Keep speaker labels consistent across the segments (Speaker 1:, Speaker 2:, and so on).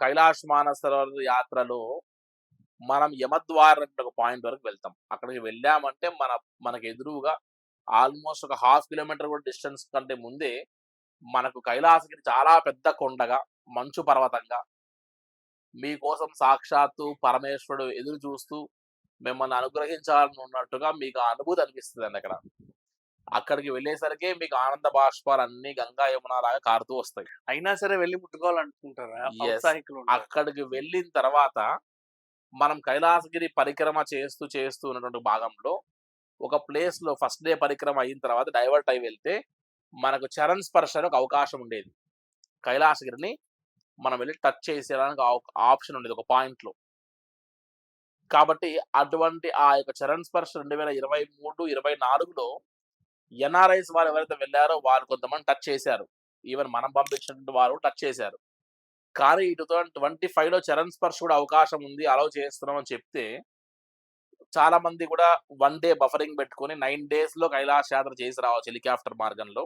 Speaker 1: కైలాష్ మానసరోవర్ యాత్రలో మనం యమద్వార్ ఒక పాయింట్ వరకు వెళ్తాం. అక్కడికి వెళ్ళామంటే మన మనకు ఎదురుగా ఆల్మోస్ట్ ఒక హాఫ్ కిలోమీటర్ కూడా డిస్టెన్స్ కంటే ముందే మనకు కైలాసగిరి చాలా పెద్ద కొండగా మంచు పర్వతంగా మీకోసం సాక్షాత్తు పరమేశ్వరుడు ఎదురు చూస్తూ మిమ్మల్ని అనుగ్రహించాలని ఉన్నట్టుగా మీకు అనుభూతి అనిపిస్తుంది అండి అక్కడ. అక్కడికి వెళ్ళేసరికి మీకు ఆనంద బాష్పాలు అన్ని గంగా యమున లాగా కారుతూ వస్తాయి.
Speaker 2: అయినా సరే వెళ్ళి ముట్టుకోవాలనుకుంటారా.
Speaker 1: అక్కడికి వెళ్ళిన తర్వాత మనం కైలాసగిరి పరిక్రమ చేస్తూ చేస్తూ ఉన్నటువంటి భాగంలో ఒక ప్లేస్లో ఫస్ట్ డే పరిక్రమ అయిన తర్వాత డైవర్ట్ అయి వెళ్తే మనకు చరణ్ స్పర్శ అని ఒక అవకాశం ఉండేది. కైలాసగిరిని మనం వెళ్ళి టచ్ చేసేయడానికి ఆప్షన్ ఉండేది ఒక పాయింట్లో కాబట్టి అటువంటి ఆ యొక్క చరణ్ స్పర్శ రెండు వేల ఇరవై మూడు ఇరవై నాలుగులో ఎన్ఆర్ఐస్ వారు ఎవరైతే వెళ్ళారో వారు కొంతమంది టచ్ చేశారు. ఈవెన్ మనం పంపించినటువంటి వారు టచ్ చేశారు. కానీ ఇటు టూ థౌజండ్ ట్వంటీ ఫైవ్లో చరణ్ స్పర్శ కూడా అవకాశం ఉంది అలౌ చేస్తున్నాం అని చెప్తే చాలా మంది కూడా వన్ డే బఫరింగ్ పెట్టుకొని నైన్ డేస్లో కైలాస యాత్ర చేసి రావచ్చు హెలికాప్టర్ మార్గంలో.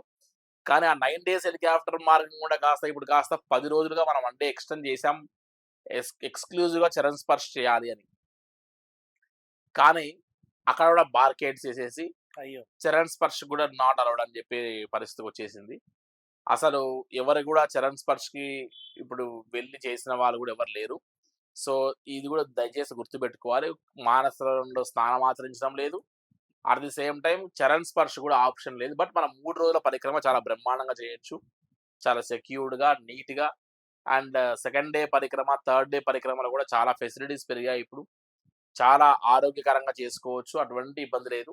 Speaker 1: కానీ ఆ నైన్ డేస్ హెలికాప్టర్ మార్గం కూడా కాస్త ఇప్పుడు కాస్త పది రోజులుగా మనం వన్ డే ఎక్స్టెండ్ చేసాం ఎక్స్క్లూజివ్గా చరణ్ స్పర్శ చేయాలి అని. కానీ అక్కడ కూడా బార్కేడ్స్ చేసేసి చరణ్ స్పర్శ్ కూడా నాట్ అలౌడ్ అని చెప్పి పరిస్థితి వచ్చేసింది. అసలు ఎవరు కూడా చరణ్ స్పర్శకి ఇప్పుడు వెళ్ళి చేసిన వాళ్ళు కూడా ఎవరు లేరు. సో ఇది కూడా దయచేసి గుర్తుపెట్టుకోవాలి. మానసంలో స్నానం ఆచరించడం లేదు. అట్ ది సేమ్ టైం చరణ్ స్పర్శ కూడా ఆప్షన్ లేదు. బట్ మనం మూడు రోజుల పరిక్రమ చాలా బ్రహ్మాండంగా చేయొచ్చు. చాలా సెక్యూర్డ్గా నీట్గా అండ్ సెకండ్ డే పరిక్రమ థర్డ్ డే పరిక్రమలో కూడా చాలా ఫెసిలిటీస్ పెరిగాయి ఇప్పుడు. చాలా ఆరోగ్యకరంగా చేసుకోవచ్చు. అటువంటి ఇబ్బంది లేదు.